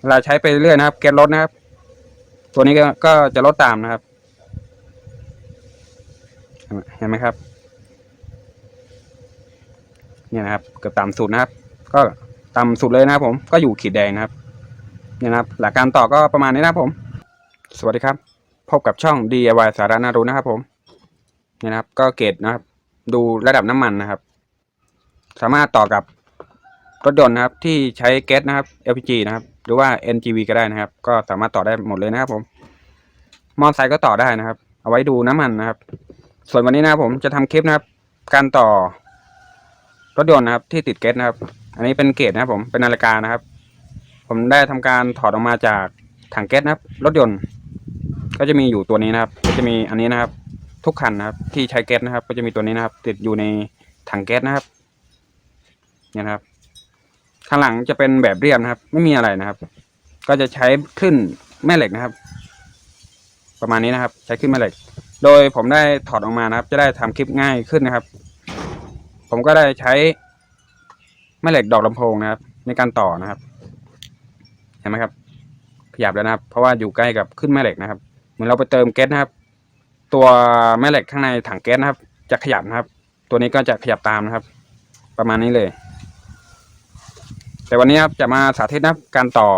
เวลาใช้ไปเรื่อยนะครับ แก๊สลดนะครับ ตัวนี้ก็ก็จะลดตามนะครับ เห็นไหมครับ เนี่ยนะครับเกือบต่ำสุดนะครับ ก็ต่ำสุดเลยนะครับ ผมก็อยู่ขีดแดงนะครับ เนี่ยนะครับ หลักการต่อก็ประมาณนี้นะครับผม สวัสดีครับ พบกับช่อง DIY สาระน่ารู้นะครับ ผม เนี่ยนะครับ ก็เกรดนะครับ ดูระดับน้ำมันนะครับ สามารถต่อกับรถยนต์นะครับที่ใช้แก๊สนะครับ LPG นะครับ รือว่า NGV ก็ได้นะครับ ก็สามารถต่อได้หมดเลยนะครับ ผมมอเตอร์ไซค์ก็ต่อได้นะครับ เอาไว้ดูน้ำมันนะครับ ส่วนวันนี้นะผมจะทำคลิปนะครับ การต่อรถยนต์นะครับ ที่ติดเก๊สนะครับ อันนี้เป็นเกจนะครับผมเป็นนาฬิกานะครับ ผมได้ทำการถอดออกมาจากถังแก๊สนะครับ รถยนต์ ก็จะมีอยู่ตัวนี้นะครับ ก็จะมีอันนี้นะครับ ทุกคันนะครับ ที่ใช้แก๊สนะครับ ก็จะมีตัวนี้นะครับ ติดอยู่ในถังแก๊สนะครับเนี่ยนะครับ ข้างหลังจะเป็นแบบเรียบนะครับ ไม่มีอะไรนะครับ ก็จะใช้ขึ้นแม่เหล็กนะครับ ประมาณนี้นะครับ ใช้ขึ้นแม่เหล็ก โดยผมได้ถอดออกมานะครับ จะได้ทำคลิปง่ายขึ้นนะครับ ผมก็ได้ใช้แม่เหล็กดอกลำโพงนะครับ ในการต่อนะครับเห็นไหมครับ ขยับแล้วนะครับ เพราะว่าอยู่ใกล้กับขึ้นแม่เหล็กนะครับ เหมือนเราไปเติมแก๊สนะครับ ตัวแม่เหล็กข้างในถังแก๊สนะครับ จะขยับนะครับ ตัวนี้ก็จะขยับตามนะครับ ประมาณนี้เลย แต่วันนี้ครับจะมาสาธิตนะครับการต่อ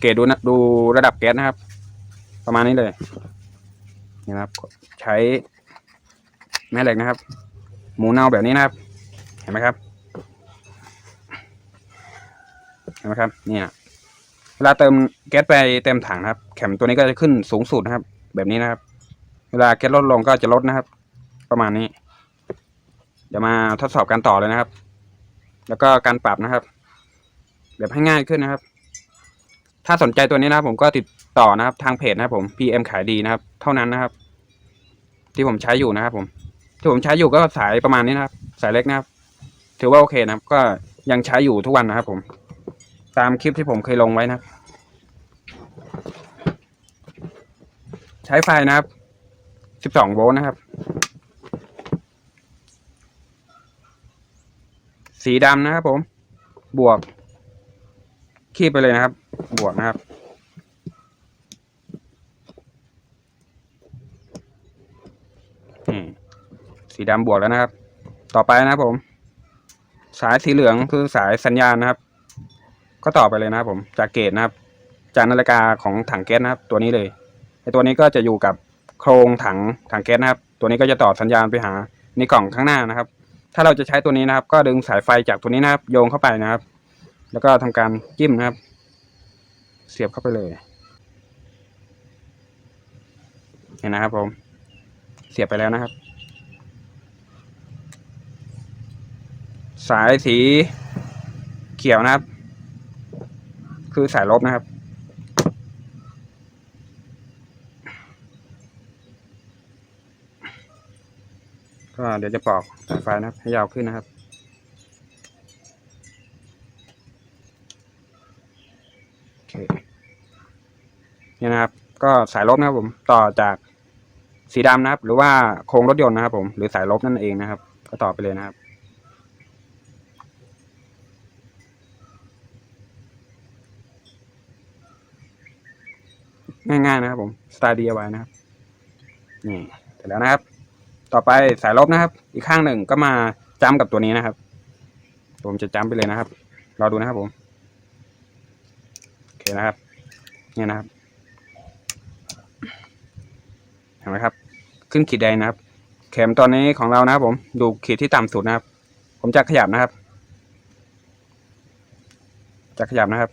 เกรดดูนะดูระดับแก๊สนะครับ ประมาณนี้เลยนี่นะครับ ใช้แม่เหล็กนะครับ หมูเน่าแบบนี้นะครับ เห็นไหมครับเห็นไหมครับเนี่ยเวลาเติมแก๊สไปเต็มถังนะครับ แข็มตัวนี้ก็จะขึ้นสูงสุดนะครับ แบบนี้นะครับ เวลาแก๊สลดลงก็จะลดนะครับ ประมาณนี้เดี๋ยวมาทดสอบการต่อเลยนะครับ แล้วก็การปรับนะครับ แบบให้ง่ายขึ้นนะครับ ถ้าสนใจตัวนี้นะครับผมก็ติดต่อนะครับทางเพจนะครับผม PM ขายดีนะครับ เท่านั้นนะครับ ที่ผมใช้อยู่นะครับ ผม ที่ผมใช้อยู่ก็สายประมาณนี้นะครับ สายเล็กนะครับ ถือว่าโอเคนะครับ ก็ยังใช้อยู่ทุกวันนะครับ ผม ตามคลิปที่ผมเคยลงไว้นะครับ ใช้ไฟนะครับ12โวลต์นะครับ สีดำนะครับผม บวก คีบไปเลยนะครับ บวกนะครับ สีดำบวกแล้วนะครับ ต่อไปนะครับผม สายสีเหลืองคือสายสัญญาณนะครับ ก็ต่อไปเลยนะครับ ผมจากเกตนะครับ จากนาฬิกาของถังแก๊สนะครับ ตัวนี้เลยไอตัวนี้ก็จะอยู่กับโครงถังถังแก๊สนะครับ ตัวนี้ก็จะต่อสัญญาณไปหาในกล่องข้างหน้านะครับ ถ้าเราจะใช้ตัวนี้นะครับ ก็ดึงสายไฟจากตัวนี้นะครับ โยงเข้าไปนะครับ แล้วก็ทำการจิ้มนะครับ เสียบเข้าไปเลยเห็นนะครับผมเสียบไปแล้วนะครับ สายสีเขียวนะครับ คือสายลบนะครับก็เดี๋ยวจะปอกสายไฟนะครับให้ยาวขึ้นนะครับ โอเคเนี่นะครับ ก็สายลบนะครับผมต่อจากสีดำนะครับ หรือว่าโครงรถยนต์นะครับ ผมหรือสายลบนั่นเองนะครับ ก็ต่อไปเลยนะครับง่ายๆนะครับผมสไตล์ DIY นะครับ นี่เสร็จแล้วนะครับ ต่อไปสายลบนะครับ อีกข้างหนึ่งก็มาจ้ำกับตัวนี้นะครับ ผมจะจ้ำไปเลยนะครับ รอดูนะครับผม เคนะครับ เนี่ยนะครับ เห็นไหมครับ ขึ้นขีดแดงนะครับ เข็มตอนนี้ของเรานะครับ ผมดูขีดที่ต่ำสุดนะครับ ผมจะขยับนะครับ จะขยับนะครับ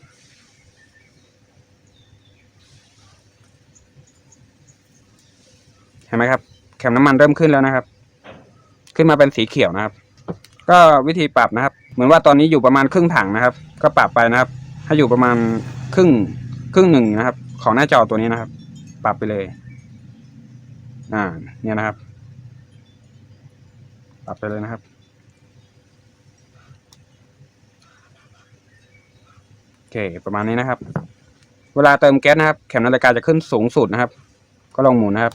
เห็นไหมครับแคมน้ำมันเริ่มขึ้นแล้วนะครับ ขึ้นมาเป็นสีเขียวนะครับ ก็วิธีปรับนะครับ เหมือนว่าตอนนี้อยู่ประมาณครึ่งถังนะครับ ก็ปรับไปนะครับ ให้อยู่ประมาณ ครึ่งครึ่งหนึ่งนะครับ ของหน้าจอตัวนี้นะครับ ปรับไปเลย อ่า เนี่ยนะครับ ปรับไปเลยนะครับ โอเค ประมาณนี้นะครับ เวลาเติมแก๊สนะครับแคมนาฬิกาจะขึ้นสูงสุดนะครับ ก็ลองหมุนนะครับ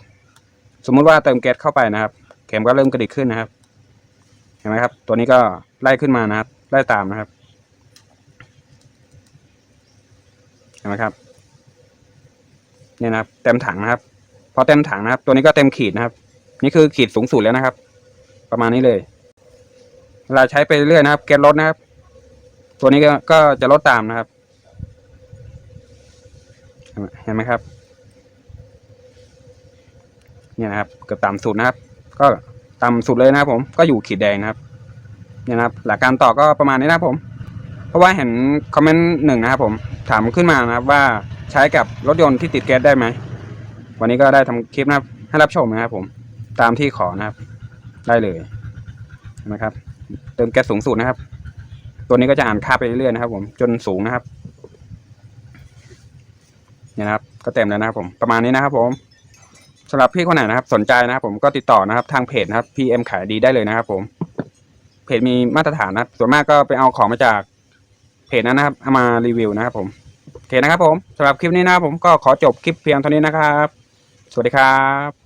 สมมุติว่าเติมแก๊สเข้าไปนะครับเข็มก็เริ่มกระดิกขึ้นนะครับ เห็นไหมครับ ตัวนี้ก็ไล่ขึ้นมานะครับ ไล่ตามนะครับ ห็นไหมครับเนี่ยนะครับ เต็มถังนะครับ พอเต็มถังนะครับ ตัวนี้ก็เต็มขีดนะครับ นี่คือขีดสูงสุดแล้วนะครับ ประมาณนี้เลยเวลาใช้ไปเรื่อยนะครับเกณฑ์ลดนะครับ ตัวนี้ก็ก็จะลดตามนะครับ เห็นไหมครับ เนี่ยนะครับเกือบต่ำสุดนะครับ ก็ต่ำสุดเลยนะครับ ผมก็อยู่ขีดแดงนะครับ เนี่ยนะครับ หลักการต่อก็ประมาณนี้นะครับผม เพราะว่าเห็นคอมเมนต์หนึ่งนะครับผมถามขึ้นมานะครับว่าใช้กับรถยนต์ที่ติดแก๊สได้ไหม วันนี้ก็ได้ทำคลิปนะครับให้รับชมนะครับผมตามที่ขอนะครับ ได้เลยนะครับ เติมแก๊สสูงสุดนะครับ ตัวนี้ก็จะอ่านค่าไปเรื่อยๆนะครับ ผมจนสูงนะครับเนี่ยนะครับ ก็เต็มแล้วนะครับผมประมาณนี้นะครับ ผมสำหรับพี่คนไหนนะครับ สนใจนะครับ ผมก็ติดต่อนะครับ ทางเพจนะครับ PM ขายดีได้เลยนะครับ ผมเพจมีมาตรฐานนะครับ ส่วนมากก็ไปเอาของมาจาก เพจนั้นนะครับเอามารีวิวนะครับผมโอเคนะครับผมสำหรับคลิปนี้นะครับผมก็ขอจบคลิปเพียงเท่านี้นะครับ สวัสดีครับ